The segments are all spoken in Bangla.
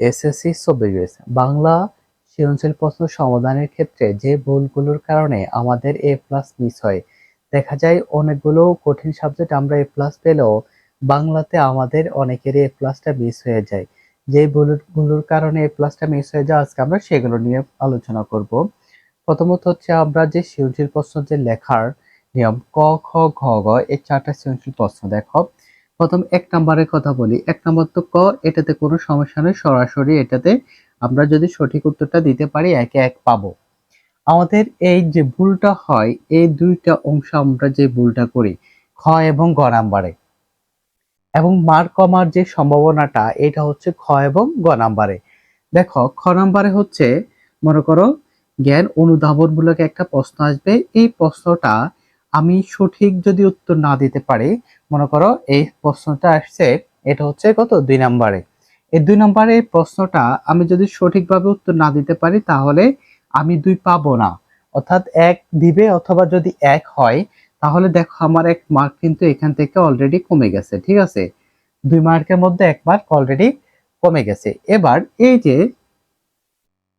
এসএসসি চব্বিশ বাংলা সৃজনশীল প্রশ্ন সমাধানের ক্ষেত্রে যে ভুলগুলোর কারণে আমাদের এ প্লাস মিস হয়, দেখা যায় অনেকগুলো কঠিন সাবজেক্ট আমরা এ প্লাস পেলেও বাংলাতে আমাদের অনেকেরই এ প্লাসটা মিস হয়ে যায়। যে ভুলগুলোর কারণে এ প্লাসটা মিস হয়ে যায়, আজকে আমরা সেগুলো নিয়ে আলোচনা করব। প্রথমত হচ্ছে আমরা যে সৃজনশীল প্রশ্ন যে লেখার নিয়ম, ক, খ, ঘ গ এই চারটা সৃজনশীল প্রশ্ন, দেখো। প্রথম এক নাম্বারের কথা বলি। এক নাম্বার তো ক, এটাতে কোনো সমস্যা নেই, সরাসরি এটাতে আমরা যদি সঠিক উত্তরটা দিতে পারি, একে এক পাবো। আমাদের এই যে ভুলটা হয়, এই দুইটা অংশ আমরা যে ভুলটা করি, খ এবং গ নাম্বারে। এবং মার কমার যে সম্ভাবনাটা, এটা হচ্ছে খ এবং গ নাম্বারে। দেখো, খ নাম্বারে হচ্ছে, মনে করো, জ্ঞান অনুধাবনমূলক একটা প্রশ্ন আসবে। এই প্রশ্নটা আমি সঠিক যদি উত্তর না দিতে পারি, মনে করো এই প্রশ্নটা আসছে, এটা হচ্ছে কত? দুই নাম্বারে। এই দুই নম্বরে প্রশ্নটা আমি যদি সঠিকভাবে উত্তর না দিতে পারি, তাহলে আমি দুই পাবো না। অর্থাৎ এক দিবে অথবা যদি এক হয়, তাহলে দেখো আমার এক মার্ক কিন্তু এখান থেকে অলরেডি কমে গেছে, ঠিক আছে? দুই মার্কের মধ্যে এক মার্ক অলরেডি কমে গেছে। এবার এই যে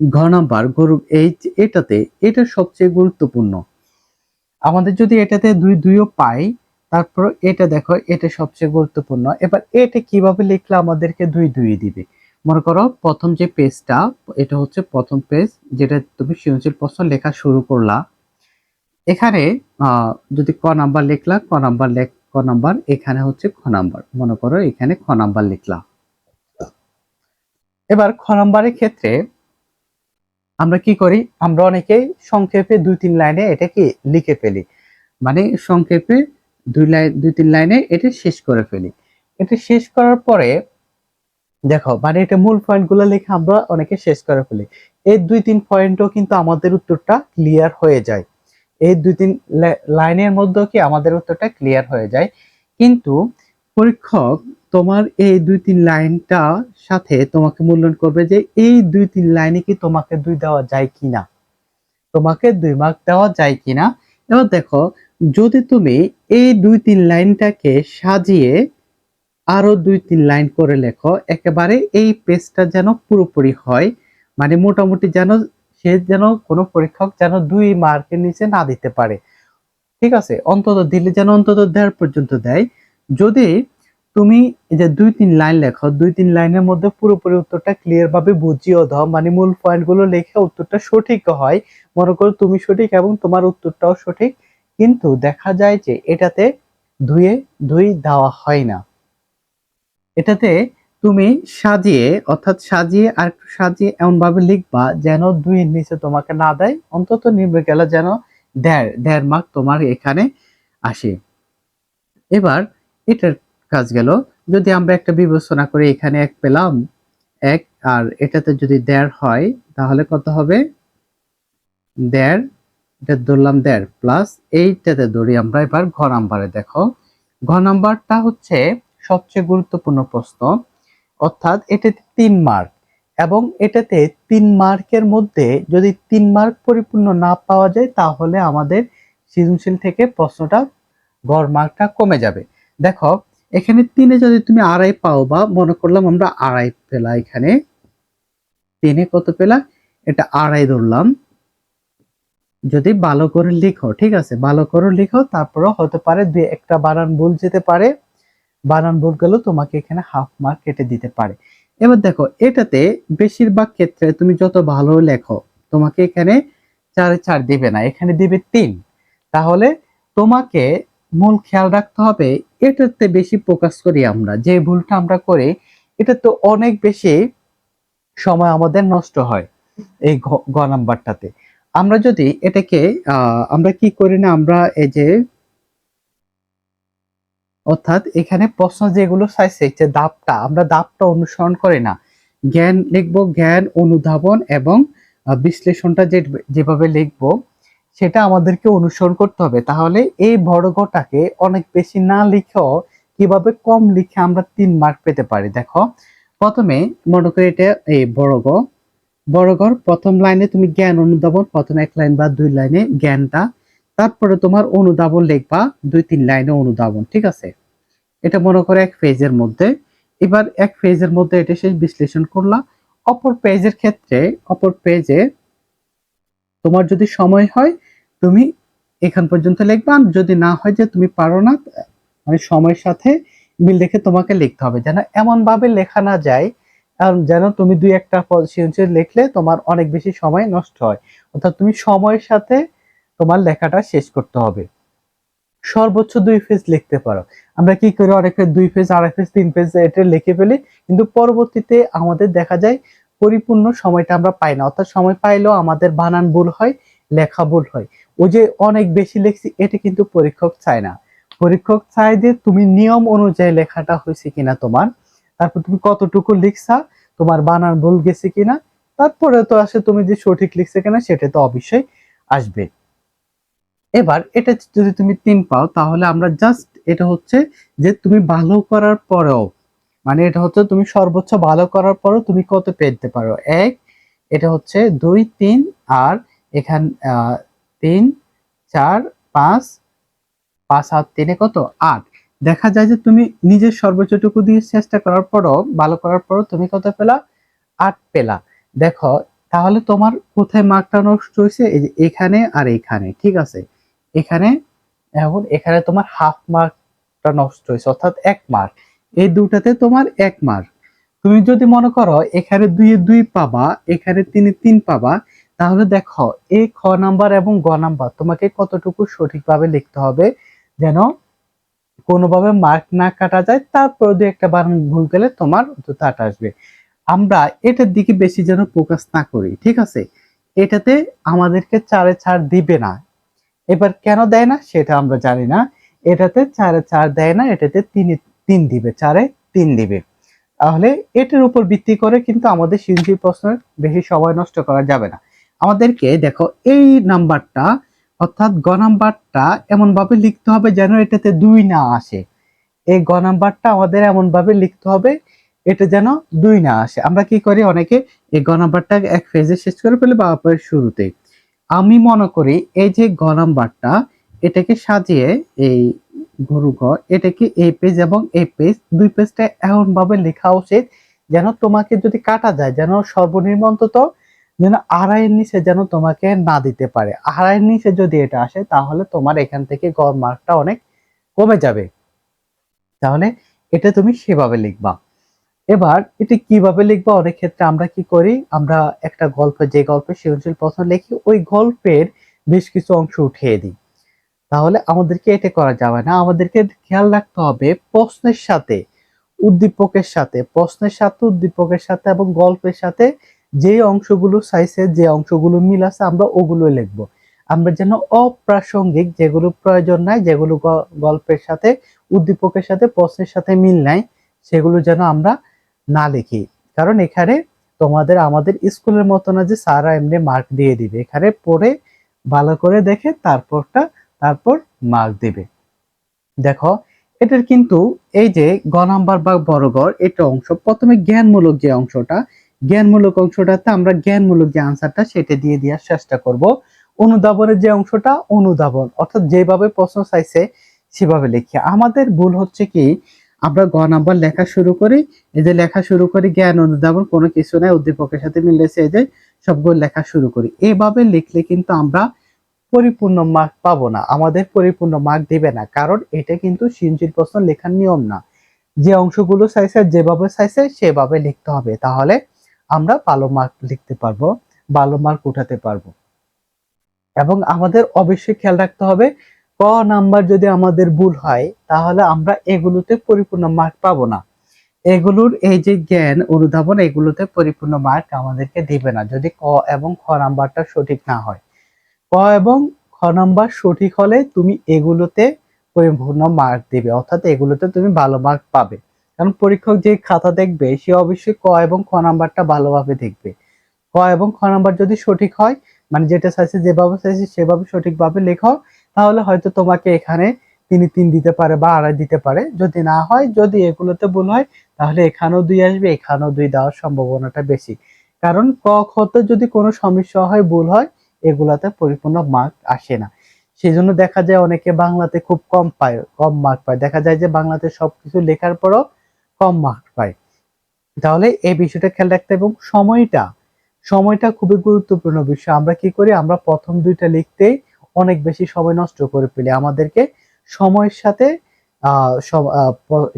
ঘ নাম্বার, গরু, এই এটাতে, এটা সবচেয়ে গুরুত্বপূর্ণ। আমাদের যদি এটাতে দুই দুইও পাই, তারপর এটা দেখো, এটা সবচেয়ে গুরুত্বপূর্ণ। এবার এটা কীভাবে লিখলে আমাদেরকে দুই দুই দিবে? মনে করো, প্রথম যে পেজটা, এটা হচ্ছে প্রথম পেজ, যেটা তুমি সৃজনশীল প্রশ্ন লেখা শুরু করলা। এখানে যদি ক নাম্বার লিখলা, ক নাম্বার লেখ, ক নাম্বার, এখানে হচ্ছে খ নাম্বার। মনে করো এখানে খ নাম্বার লিখলা। এবার খ নাম্বারের ক্ষেত্রে আমরা কি করি? আমরা অনেকেই সংক্ষেপে দুই তিন লাইনে এটাকে লিখে ফেলি। মানে সংক্ষেপে দুই লাইন, দুই তিন লাইনে এটা শেষ করে ফেলি। এটা শেষ করার পরে দেখো মানে এটা মূল পয়েন্টগুলো লিখে আমরা অনেকে শেষ করে ফেলি। এই দুই তিন পয়েন্টও কিন্তু আমাদের উত্তরটা ক্লিয়ার হয়ে যায়। এই দুই তিন লাইনের মধ্যেও কি আমাদের উত্তরটা ক্লিয়ার হয়ে যায়। কিন্তু পরীক্ষক তোমার এই দুই তিন লাইনটা সাথে তোমাকে মূল্যায়ন করবে যে এই দুই তিন লাইনে কি তোমাকে দুই দেওয়া যায় কিনা? তোমাকে দুই মার্ক দেওয়া যায় কিনা? এবার দেখো, যদি তুমি এই দুই তিন লাইনটাকে সাজিয়ে আরও দুই তিন লাইন করে লেখো, একেবারে এই পেজটা যেন পুরোপুরি হয় মানে মোটামুটি যেন সে যেন কোনো পরীক্ষক যেন দুই মার্কের নিচে না দিতে পারে। ঠিক আছে? অন্তত দিলে যেন অন্তত দেড় পর্যন্ত দেয়। যদি তুমি যে দুই তিন লাইন লেখো, দুই তিন লাইনের মধ্যে পুরোপুরি উত্তরটা ক্লিয়ার ভাবে বুঝিয়ে দাও। মানে মূল পয়েন্টগুলো লেখে উত্তরটা সঠিক হয়। মনে করো তুমি সঠিক এবং তোমার উত্তরটাও সঠিক। কিন্তু দেখা যায় যে এটাতে দুইয়ে দুই দেওয়া হয় না। এটাতে তুমি সাজিয়ে, অর্থাৎ সাজিয়ে আর একটু সাজিয়ে এমন ভাবে লিখবা যেন দুইয়ের নিচে তোমাকে না দেয়, অন্তত নির্ভর গেলে যেন দেড় দেড় মার্ক তোমার এখানে আসে। এবার এটার কাজ গেল। যদি আমরা একটা বিবেচনা করে, এখানে এক পেলাম, এক, আর এটাতে যদি দেড় হয়, তাহলে কত হবে? দেড়, এটা ধরলাম দেড় প্লাস এইটাতে ধরি আমরা এবার ঘ নাম্বারে দেখো। ঘ নাম্বারটা হচ্ছে সবচেয়ে গুরুত্বপূর্ণ প্রশ্ন। অর্থাৎ এটাতে তিন মার্ক এবং এটাতে তিন মার্কের মধ্যে যদি তিন মার্ক পরিপূর্ণ না পাওয়া যায়, তাহলে আমাদের সৃজনশীল থেকে প্রশ্নটা গড় মার্কটা কমে যাবে। দেখো এখানে তিনে যদি তুমি আড়াই পাও বা মনে করলাম আমরা আড়াই পেলা এখানে, তিনে কত পেলা? এটা আড়াই ধরলাম। যদি ভালো করে লিখো, ঠিক আছে? ভালো করে লিখো তারপরে হতে পারে দুই একটা বানান ভুল যেতে পারে। বানান ভুল গেলেও তোমাকে এখানে হাফ মার্ক কেটে দিতে পারে। এবার দেখো, এটাতে বেশিরভাগ ক্ষেত্রে তুমি যত ভালো লেখো, তোমাকে এখানে চারে চার দিবে না, এখানে দিবে তিন। তাহলে তোমাকে মূল খেয়াল রাখতে হবে, এটাতে বেশি ফোকাস করি আমরা। যে ভুলটা আমরা করি, এটা তো অনেক বেশি সময় আমাদের নষ্ট হয় এই গ নাম্বারটাতে। আমরা যদি এটাকে আমরা কি করি না, আমরা এই যে, অর্থাৎ এখানে প্রশ্ন যেগুলো চাইছে, যে দাপটা, আমরা দাপটা অনুসরণ করি না। জ্ঞান লিখব, জ্ঞান অনুধাবন এবং বিশ্লেষণটা যে, যেভাবে লিখব সেটা আমাদেরকে অনুসরণ করতে হবে। তাহলে এই বর্গটাকে অনেক বেশি না লিখেও কীভাবে কম লিখে আমরা তিন মার্ক পেতে পারি? দেখো, প্রথমে মনে করি এটা এই বর্গ। বর্গর প্রথম লাইনে তুমি জ্ঞান অনুধাবন, প্রথম এক লাইন বা দুই লাইনে জ্ঞানটা। তারপরে তোমার অনুধাবন লিখবা, দুই তিন লাইনে অনুধাবন, ঠিক আছে? এটা মনে করো এক ফেজের মধ্যে। এবার এক ফেজের মধ্যে এটা শেষ বিশ্লেষণ করলা। অপর পেজের ক্ষেত্রে, অপর পেজে তোমার যদি সময় হয়, তুমি এখান পর্যন্ত লিখবা। আর যদি না হয় যে তুমি পারো না মানে সময়ের সাথে মিল রেখে তোমাকে লিখতে হবে। যেন এমন ভাবে লেখা না যায়, আর যেন তুমি দুই একটা সৃজনশীল লিখলে তোমার অনেক বেশি সময় নষ্ট হয়। অর্থাৎ তুমি সময়ের সাথে তোমার লেখাটা শেষ করতে হবে। সর্বোচ্চ দুই পেজ লিখতে পারো। আমরা কি করি অনেকে দুই পেজ আড়াই পেজ তিন পেজ এটা লিখে ফেলি। কিন্তু পরবর্তীতে আমাদের দেখা যায় পরিপূর্ণ সময়টা আমরা পাই না। অর্থাৎ সময় পাইলেও আমাদের বানান ভুল হয়, লেখা ভুল হয়। ওই যে অনেক বেশি লিখছি, এটা কিন্তু পরীক্ষক চায় না। পরীক্ষক চায় যে তুমি নিয়ম অনুযায়ী লেখাটা হয়েছে কিনা তোমার। তারপর তুমি কতটুকু লিখছা, তোমার বানান ভুল গেছে কিনা। তারপরে তো আসে তুমি যে সঠিক লিখছে কিনা, সেটা তো অবশ্যই আসবে। এবার এটা যদি তুমি তিন পাও, তাহলে আমরা জাস্ট এটা হচ্ছে যে তুমি ভালো করার পরেও মানে এটা হচ্ছে তুমি সর্বোচ্চ ভালো করার পরেও তুমি কত পেতে পারো? এক, এটা হচ্ছে দুই, তিন, আর এখান তিন, চার, পাঁচ পাঁচ আর তিনে কত? আট। দেখা যায় যে তুমি নিজের সর্বোচ্চটুকু দিয়ে চেষ্টা করার পরও, ভালো করার পরও তুমি কত পেলা? আট পেলা। দেখো, তাহলে তোমার কোথায় মার্কটা নষ্ট হয়েছে এই যে এখানে আর এখানে, ঠিক আছে? এখানে, এখন এখানে তোমার হাফ মার্কটা নষ্ট হয়েছে, অর্থাৎ এক মার্ক। এই দুটাতে তোমার এক মার্ক তুমি যদি মনে করো এখানে দুই দুই পাবা, এখানে তিনে তিন পাবা, তাহলে দেখো এই খ নাম্বার এবং গ নাম্বার তোমাকে কতটুকু সঠিকভাবে লিখতে হবে যেন কোনোভাবে মার্ক না কাটা যায়, তারপর দু একটা বানান ভুল গেলে তোমার আট আসবে। আমরা এটার দিকে বেশি যেন ফোকাস না করি, ঠিক আছে? এটাতে আমাদেরকে চারে ছাড় দিবে না। এবার কেন দেয় না সেটা আমরা জানি না। এটাতে চারে চার দেয় না, এটাতে তিন তিন দিবে, চারে তিন দিবে। তাহলে এটার উপর ভিত্তি করে কিন্তু আমাদের সৃজনশীল প্রশ্নের বেশি সময় নষ্ট করা যাবে না। আমাদেরকে দেখো, এই নাম্বারটা, অর্থাৎ গ নাম্বারটা এমন ভাবে লিখতে হবে যেন এটাতে দুই না আসে। এই গ নাম্বারটা আমাদের এমন ভাবে লিখতে হবে, এটা যেন দুই না আসে। আমরা কি করি অনেকে, এই গ নাম্বারটা এক ফেজে শেষ করে ফেলে বা শুরুতে আমি মনে করি এই যে গ নাম্বারটা, এটাকে সাজিয়ে এই গরু ঘ এটাকে এই পেজ এবং এই পেজ দুই পেজটা এমন ভাবে লেখা উচিত যেন তোমাকে যদি কাটা যায়, যেন সর্বনিম্ন অন্তত যেন আড়াইয়ের নিচে যেন তোমাকে না দিতে পারে। আড়াইয়ের নিচে যদি এটা আসে, তাহলে তোমার এখান থেকে গড় মার্কটা অনেক কমে যাবে। তাহলে এটা তুমি সেভাবে লিখবা। এবার এটা কীভাবে লিখবা? অনেক ক্ষেত্রে আমরা কি করি? আমরা একটা গল্প, যে গল্পের সৃজনশীল প্রশ্ন লিখি, ওই গল্পের বেশ কিছু অংশ উঠিয়ে দিই। তাহলে আমাদেরকে এটা করা যাবে না। আমাদেরকে খেয়াল রাখতে হবে প্রশ্নের সাথে, উদ্দীপকের সাথে, প্রশ্নের সাথে, উদ্দীপকের সাথে এবং গল্পের সাথে যে অংশগুলো সাইজে যে অংশগুলো মিল আছে, আমরা ওগুলো লিখব। আমরা যেন অপ্রাসঙ্গিক, যেগুলো প্রয়োজন নাই, যেগুলো গল্পের সাথে, উদ্দীপকের সাথে, প্রশ্নের সাথে মিল নাই, সেগুলো যেন আমরা না লিখি। কারণ এখানে তোমাদের, আমাদের স্কুলের মতো না যে স্যাররা এমনি মার্ক দিয়ে দিবে। এখানে পড়ে ভালো করে দেখে তারপরটা তারপর মার্ক দিবে। দেখো, এটার কিন্তু এই যে গ নাম্বার বা বড় গড়, এটা অংশ, প্রথমে জ্ঞানমূলক যে অংশটা, জ্ঞানমূলক অংশটাতে আমরা জ্ঞানমূলক যে আনসারটা সেটা দিয়ে দেওয়ার চেষ্টা করব। অনুধাবনের যে অংশটা, অনুধাবন, অর্থাৎ যেভাবে প্রশ্ন চাইছে, সেভাবে লিখি। আমাদের ভুল হচ্ছে কি, আমরা গ নাম্বার লেখা শুরু করি, এই যে লেখা শুরু করি, জ্ঞান, অনুধাবন, কোনো কিছু নাই, উদ্দীপকের সাথে মিলেছে এই যে সবগুলো লেখা শুরু করি। এভাবে লিখলে কিন্তু আমরা পরিপূর্ণ মার্ক পাবো না। আমাদের পরিপূর্ণ মার্ক দিবে না। কারণ এটা কিন্তু সৃজনশীল প্রশ্ন লেখার নিয়ম না। যে অংশগুলো চাইছে যেভাবে চাইছে সেভাবে লিখতে হবে। তাহলে আমরা ভালো মার্ক লিখতে পারব, ভালো মার্ক উঠাতে পারব। এবং আমাদের অবশ্যই খেয়াল রাখতে হবে, ক নাম্বার যদি আমাদের ভুল হয়, তাহলে আমরা এগুলোতে পরিপূর্ণ মার্ক পাবো না। এগুলোর এই যে জ্ঞান, অনুধাবন, এগুলোতে পরিপূর্ণ মার্ক আমাদেরকে দিবে না। যদি ক এবং খ নাম্বারটা সঠিক না হয়। ক এবং খ নাম্বার সঠিক হলে তুমি এগুলোতে পরিপূর্ণ মার্ক দিবে। অর্থাৎ এগুলোতে তুমি ভালো মার্ক পাবে। কারণ পরীক্ষক যে খাতা দেখবে, সে অবশ্যই ক এবং খ নাম্বারটা ভালোভাবে দেখবে। ক এবং খ নাম্বার যদি সঠিক হয় মানে যেটা চাইছে, যেভাবে চাইছে, সেভাবে সঠিকভাবে লেখো, তাহলে হয়তো তোমাকে এখানে তিনি তিন দিতে পারে বা আড়াই দিতে পারে। যদি না হয়, যদি এগুলোতে ভুল হয়, তাহলে এখানেও দুই আসবে, এখানেও দুই দেওয়ার সম্ভাবনাটা বেশি। কারণ ক খতে যদি কোনো সমস্যা হয়, ভুল হয় এগুলাতে পরিপূর্ণ মার্ক আসে না। সেই জন্য দেখা যায় অনেকে বাংলাতে খুব কম পায়, কম মার্ক পায়। দেখা যায় যে বাংলাতে সবকিছু লেখার পরও কম মার্ক পায়। তাহলে এই বিষয়টা খেয়াল রাখতে এবং সময়টা সময়টা খুবই গুরুত্বপূর্ণ বিষয়। আমরা কি করি? আমরা প্রথম দুইটা লিখতেই অনেক বেশি সময় নষ্ট করে ফেলি। আমাদেরকে সময়ের সাথে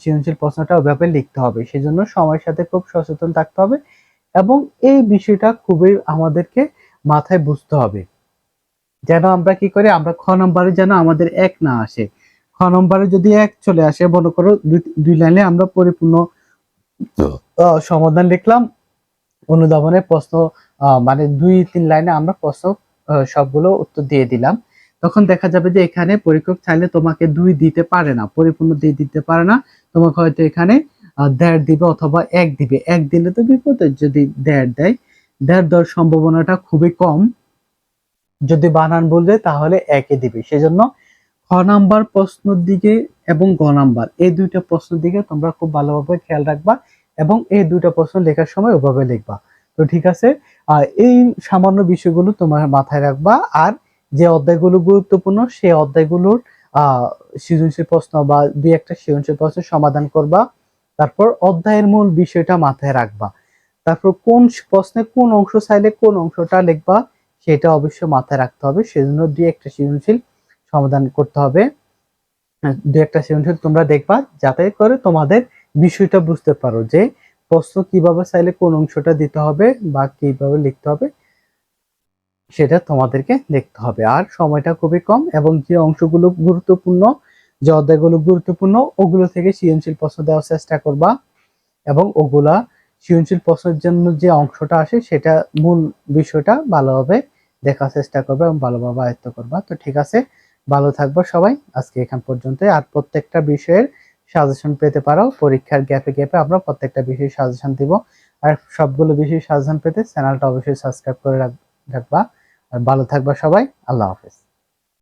সৃজনশীল প্রশ্নটা ওইভাবে লিখতে হবে। সেজন্য সময়ের সাথে খুব সচেতন থাকতে হবে এবং এই বিষয়টা খুবই আমাদেরকে মাথায় বুঝতে হবে। যেন আমরা কি করি? আমরা খ নম্বরে যেন আমাদের এক না আসে। খ নম্বরে যদি এক চলে আসে মনে করো দুই- লাইনে আমরা পরিপূর্ণ সমাধান লিখলাম। অনুধাবনের প্রশ্ন মানে দুই তিন লাইনে আমরা প্রশ্ন সবগুলো উত্তর দিয়ে দিলাম। তখন দেখা যাবে যে এখানে পরীক্ষক চাইলে তোমাকে দুই দিতে পারে না পরিপূর্ণ দিয়ে দিতে পারে না। তোমাকে হয়তো এখানে দেড় দিবে অথবা এক দিবে। এক দিলে তো বিপদে যদি দেড় দেয় দেড় দেওয়ার সম্ভাবনাটা খুবই কম। যদি বানান বলবে তাহলে একে দিবে। সেজন্য খ নাম্বার প্রশ্নের দিকে এবং গ নাম্বার, এই দুইটা প্রশ্নের দিকে তোমরা খুব ভালোভাবে খেয়াল রাখবা এবং এই দুইটা প্রশ্ন লেখার সময় ওভাবে লিখবা। তো ঠিক আছে এই সামান্য বিষয়গুলো তোমার মাথায় রাখবা। আর যে অধ্যায়গুলো গুরুত্বপূর্ণ, সেই অধ্যায়গুলোর সৃজনশীল প্রশ্ন বা দুই একটা সৃজনশীল প্রশ্নের সমাধান করবা। তারপর অধ্যায়ের মূল বিষয়টা মাথায় রাখবা। তারপর কোন প্রশ্নে কোন অংশ চাইলে কোন অংশটা লিখবা সেটা অবশ্যই মাথায় রাখতে হবে। সেজন্য দুই একটা সৃজনশীল সমাধান করতে হবে। আহ, দুই একটা সৃজনশীল তোমরা দেখবা যাতে করে তোমাদের বিষয়টা বুঝতে পারো যে প্রশ্ন কীভাবে চাইলে কোন অংশটা দিতে হবে বা কীভাবে লিখতে হবে সেটা তোমাদেরকে দেখতে হবে। আর সময়টা খুবই কম এবং যে অংশগুলো গুরুত্বপূর্ণ যে অধ্যায়গুলো গুরুত্বপূর্ণ ওগুলো থেকে সৃজনশীল প্রশ্ন দেওয়ার চেষ্টা করবা এবং ওগুলা সৃজনশীল প্রশ্নের জন্য যে অংশটা আসে সেটা মূল বিষয়টা ভালোভাবে দেখার চেষ্টা করবে এবং ভালোভাবে আয়ত্ত করবা। তো ঠিক আছে, ভালো থাকব সবাই। আজকে এখান পর্যন্ত। আর প্রত্যেকটা বিষয়ের সাজেশন পেতে পারো। পরীক্ষার গ্যাপে গ্যাপে আমরা প্রত্যেকটা বিষয়ে সাজেশন দিব। আর সবগুলো বিষয়ে সাজেশন পেতে চ্যানেলটা অবশ্যই সাবস্ক্রাইব করে রাখ- রাখবা। আর ভালো থাকবা সবাই। আল্লাহ হাফেজ।